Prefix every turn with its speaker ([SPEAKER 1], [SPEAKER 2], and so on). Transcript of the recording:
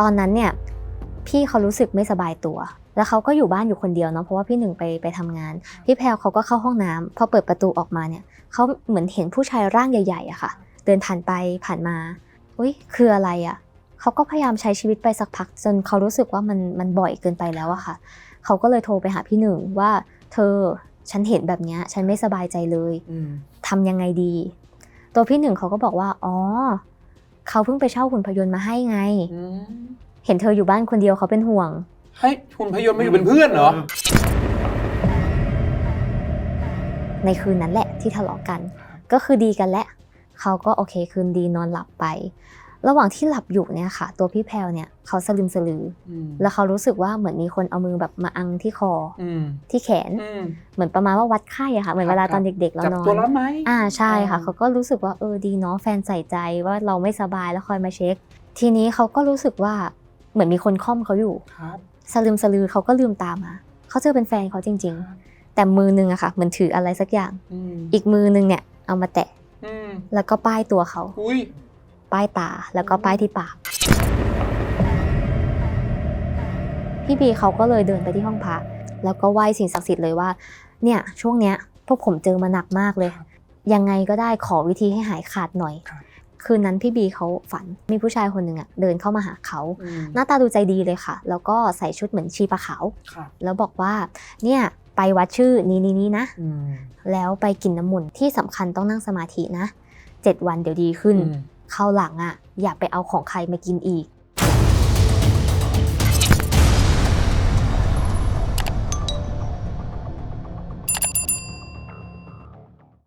[SPEAKER 1] ตอนนั้นเนี่ยพี่เขารู้สึกไม่สบายตัว แล้วเขาก็อยู่บ้านอยู่คนเดียวเนาะเพราะว่าพี่หนึ่งไปไปทำงาน พี่แพลวเขาก็เข้าห้องน้ำพอเปิดประตูออกมาเนี่ยเขาเหมือนเห็นผู้ชายร่างใหญ่ๆอะค่ะ เดินผ่านไปผ่านมาอุ้ยคืออะไรอะเขาก็พยายามใช้ชีวิตไปสักพัก จนเขารู้สึกว่ามันมันบ่อยเกินไปแล้วอะค่ะ เขาก็เลยโทรไปหาพี่หนึ่งว่า เธอฉันเห็นแบบเนี้ยฉันไม่สบายใจเลย
[SPEAKER 2] อืม
[SPEAKER 1] ทำยังไงดี ตัวพี่หนึ่งเขาก็บอกว่า อ๋อ เขาเพิ่งไปเช่าหุ่นพยนต์มาให้ไง
[SPEAKER 2] อืม
[SPEAKER 1] เห็นเธออยู่บ้านคนเดียวเขาเป็นห่วง
[SPEAKER 2] ให้คุณพยนต์มาอยู่เป็นเพื่อนเหรอ
[SPEAKER 1] ในคืนนั้นแหละที่ทะเลาะกัน ก็คือดีกันแหละเขาก็โอเคคืนดีนอนหลับไป ระหว่างที่หลับอยู่เนี่ยค่ะ ตัวพี่แพลวเนี่ยเขาสลืมสลือ
[SPEAKER 2] อืม
[SPEAKER 1] แล้วเขารู้สึกว่าเหมือนมีคนเอามือแบบมาอังที่คอ
[SPEAKER 2] อืม
[SPEAKER 1] ที่แขน
[SPEAKER 2] อืม
[SPEAKER 1] เหมือนประมาณว่าวัดไข้อะค่ะ เหมือนเวลาตอนเด็กๆเรา
[SPEAKER 2] จับ
[SPEAKER 1] นอน
[SPEAKER 2] ตัวร้อนไหม
[SPEAKER 1] อ่าใช่ค่ะ
[SPEAKER 2] อ่า
[SPEAKER 1] เขาก็รู้สึกว่าเออดีเนาะแฟนใส่ใจว่าเราไม่สบายแล้วคอยมาเช็ค ทีนี้เขาก็รู้สึกว่า เหมือนมีคนค่อมเขาอยู่
[SPEAKER 2] ครับ
[SPEAKER 1] สลืมสลือเขาก็ลืมตามาเขาเจอเป็นแฟนเขาจริง ๆ แต่มือนึงอะค่ะเหมือนถืออะไรสักอย่าง
[SPEAKER 2] อืม
[SPEAKER 1] อีกมือนึงเนี่ยเอามาแตะ
[SPEAKER 2] อืม
[SPEAKER 1] แล้วก็ป้ายตัวเขา
[SPEAKER 2] อุ้ย
[SPEAKER 1] ป้ายตาแล้วก็ป้ายที่ปากพี่บีเขาก็เลยเดินไปที่ห้องพักแล้วก็ไหว้สิ่งศักดิ์สิทธิ์เลยว่า เนี่ย ช่วงเนี้ยพวกผมเจอมาหนักมากเลย ยังไงก็ได้ขอวิธีให้หายขาดหน่อย
[SPEAKER 2] ครับ
[SPEAKER 1] คืนนั้นพี่บีเขาฝันมีผู้ชายคนหนึ่งอะเดินเข้ามาหาเขา
[SPEAKER 2] อืม
[SPEAKER 1] หน้าตาดูใจดีเลยค่ะ แล้วก็ใส่ชุดเหมือนชีปลาขาว
[SPEAKER 2] ครับ
[SPEAKER 1] แล้วบอกว่าเนี่ยไปวัดชื่อนี้นี้นี้นะ
[SPEAKER 2] อืม
[SPEAKER 1] แล้วไปกินน้ำมนต์ที่สำคัญต้องนั่งสมาธินะเจ็ดวันเดี๋ยวดีขึ้น
[SPEAKER 2] อืม
[SPEAKER 1] คราวหลังอะอย่าไปเอาของใครมากินอีก